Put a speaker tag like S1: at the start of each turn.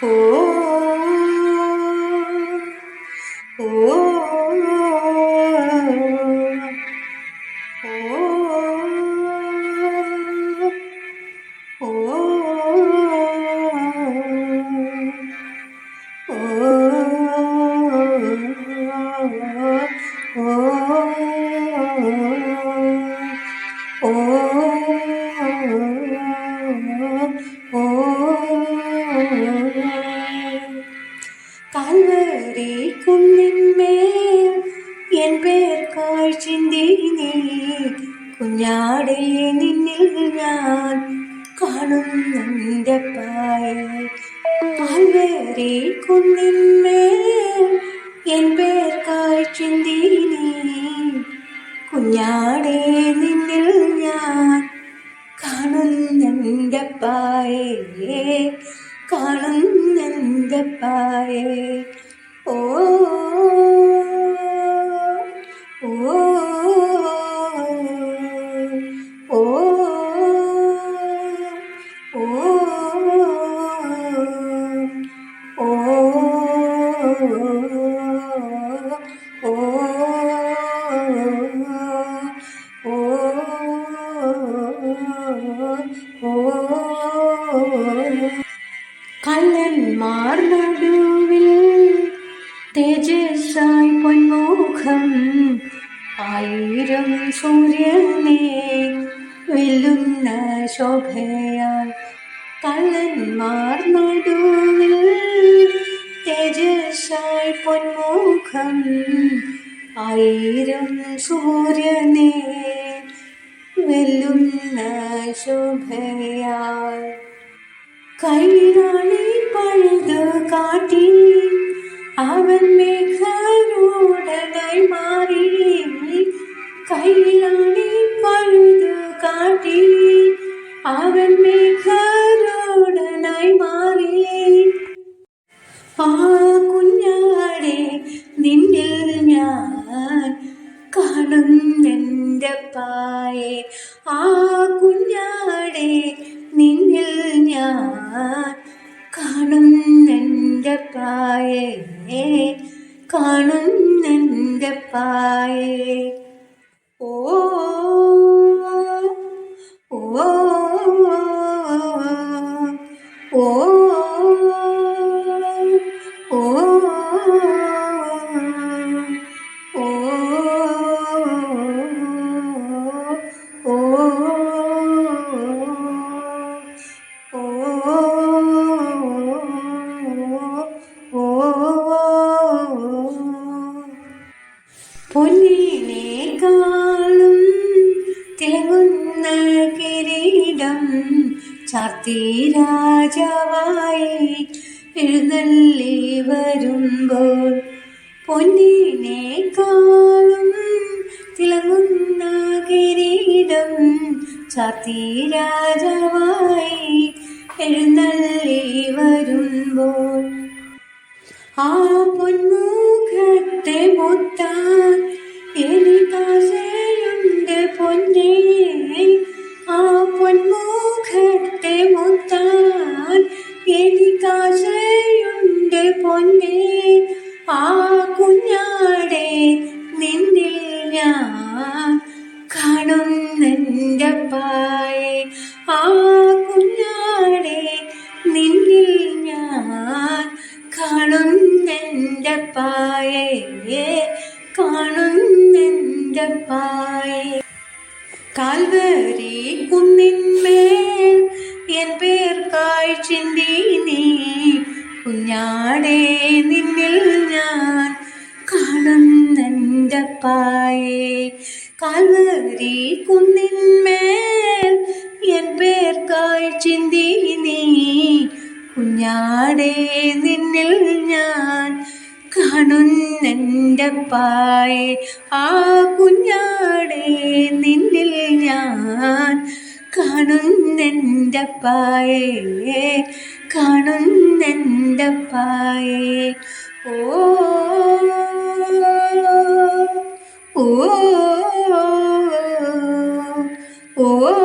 S1: ഓ ഓ കുന്നിന്മേൽ N പേർക്കായി ചിന്തി കുഞ്ഞാടെ നിന്നിൽ ഞാൻ കാണുന്നുണ്ടപ്പായേ കാണുന്നുണ്ടപ്പായേ തേജസ്സായി പൊന്മുഖം ആയിരം സൂര്യനെ വെല്ലുന്ന ശോഭയാൽ കള്ളന്മാർ നടുവിൽ തേജസ്സായി പൊന്മുഖം ആയിരം സൂര്യനെ വെല്ലുന്ന ശോഭയാൽ കൈരാണി പഴുതു കാട്ടി അവൻ മേഘനോടനായി മാറി കൈയിലാണി പഴുതു കാട്ടി. അവൻ മേഘരോടനായി മാറി. ആ കുഞ്ഞാടെ നിന്നിൽ ഞാൻ കാണുന്നെന്റെ പായെ. ആ കുഞ്ഞാടെ നിന്നിൽ ഞാൻ കാണുന്നെന്റെ പായെ. കാണുന്നെന്റെ പായേ ഓ ഓ ഓ ഓ പൊന്നിനേക്കാളും ചാർത്തി രാജാവായി എഴുന്നള്ളി വരുമ്പോൾ പൊന്നിനേക്കാളും തിളങ്ങുന്ന കിരീടം ചാർത്തി രാജാവായി എഴുന്നള്ളി വരുമ്പോൾ. ആ പൊന്മുഖത്തെ മുത്താൻ എനിക്കാശയുണ്ട് കാണുന്നെന്റെ പായെ ആ കുഞ്ഞാടെ നിന്നിൽ ഞാൻ കാണുന്നെന്റെ പായേ കാണുന്നെന്റെ പായെ കാൽവരി കുന്നിന്മേൽ എൻ പേർക്കായി ചിന്തി നീ കുഞ്ഞാടെ നിന്നിൽ ഞാൻ കാണുന്നെന്റെ പായെ കാൽവരി കുന്നിന്മേൽ എൻ പേർക്കായി ചിന്തി നീ. കുഞ്ഞാടേ നിന്നിൽ ഞാൻ കാണുന്നെന്റെ പായെ ആ കുഞ്ഞാടേ നിന്നിൽ ഞാൻ കാണുന്നെന്റെ പായെ കാണുന്നെന്റെ പായെ ഓ ഓ ഓ